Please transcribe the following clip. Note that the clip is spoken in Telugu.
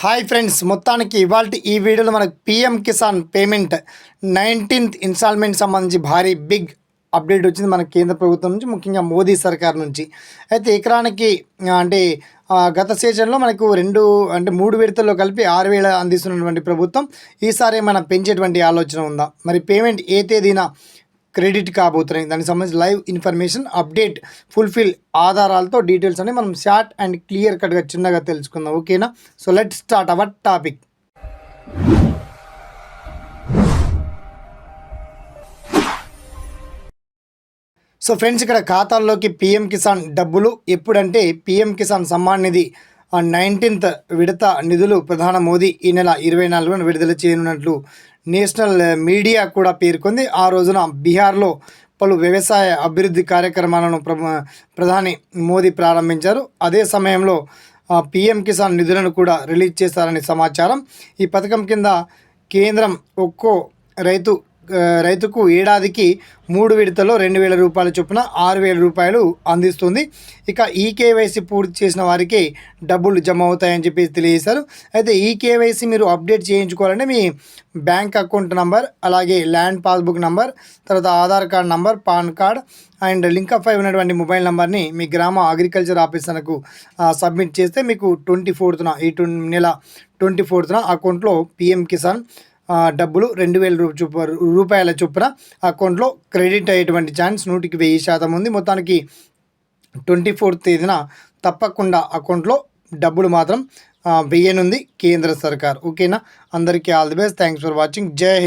హాయ్ ఫ్రెండ్స్ మొత్తానికి ఇవాళ ఈ వీడియోలో మనకు PM Kisan payment nineteenth instalment సంబంధించి భారీ బిగ్ అప్డేట్ వచ్చింది మన కేంద్ర ప్రభుత్వం నుంచి ముఖ్యంగా మోదీ సర్కార్ నుంచి. అయితే ఎకరానికి అంటే గత సీజన్లో మనకు రెండు అంటే మూడు విడతల్లో కలిపి ఆరు వేల అందిస్తున్నటువంటి ప్రభుత్వం ఈసారి ఏమైనా పెంచేటువంటి ఆలోచన ఉందా? మరి పేమెంట్ ఏ తేదీన క్రెడిట్ కాబోతున్నాయి. దానికి సంబంధించి లైవ్ ఇన్ఫర్మేషన్ అప్డేట్ ఫుల్ఫిల్ ఆధారాలతో డీటెయిల్స్ అని మనం షార్ట్ అండ్ క్లియర్ కట్గా చిన్నగా తెలుసుకుందాం. ఓకేనా? So let start our topic. So friends ఇక్కడ ఖాతాల్లోకి పిఎం కిసాన్ డబ్బులు ఎప్పుడంటే పిఎం కిసాన్ సమ్మాన్ నిధి నైన్టీన్త్ విడత నిధులు ప్రధాన మోదీ ఈ నెల ఇరవై నాలుగున విడుదల చేయనున్నట్లు నేషనల్ మీడియా కూడా పేర్కొంది. ఆ రోజున బీహార్లో పలు వ్యవసాయ అభివృద్ధి కార్యక్రమాలను ప్ర- ప్రధాని మోదీ ప్రారంభించారు. అదే సమయంలో పిఎం కిసాన్ నిధులను కూడా రిలీజ్ చేస్తారని సమాచారం. ఈ పథకం కింద కేంద్రం ఒక్కో రైతు రైతుకు ఏడాదికి మూడు విడతల్లో రెండు వేల రూపాయల చొప్పున ఆరు వేల రూపాయలు అందిస్తుంది. ఇక ఈ కేవైసీ పూర్తి చేసిన వారికి డబ్బులు జమ అవుతాయని చెప్పి తెలియజేశారు. అయితే ఈ కేవైసీ మీరు అప్డేట్ చేయించుకోవాలంటే మీ బ్యాంక్ అకౌంట్ నంబర్ అలాగే ల్యాండ్ పాస్బుక్ నంబర్ తర్వాత Aadhaar card number PAN card and link up అయి ఉన్నటువంటి మొబైల్ నెంబర్ని మీ గ్రామ అగ్రికల్చర్ ఆఫీసర్కు సబ్మిట్ చేస్తే మీకు ట్వంటీ ఫోర్త్న ఈ నెల ట్వంటీ ఫోర్త్న అకౌంట్లో పిఎం కిసాన్ డబ్బులు రెండు వేల రూపాయ చొప్పు రూపాయల చొప్పున అకౌంట్లో క్రెడిట్ అయ్యేటువంటి ఛాన్స్ నూటికి వెయ్యి శాతం ఉంది. మొత్తానికి ట్వంటీ ఫోర్త్ తేదీన తప్పకుండా అకౌంట్లో డబ్బులు మాత్రం వెయ్యనుంది కేంద్ర సర్కార్. ఓకేనా? అందరికీ all the best. Thanks for watching. జై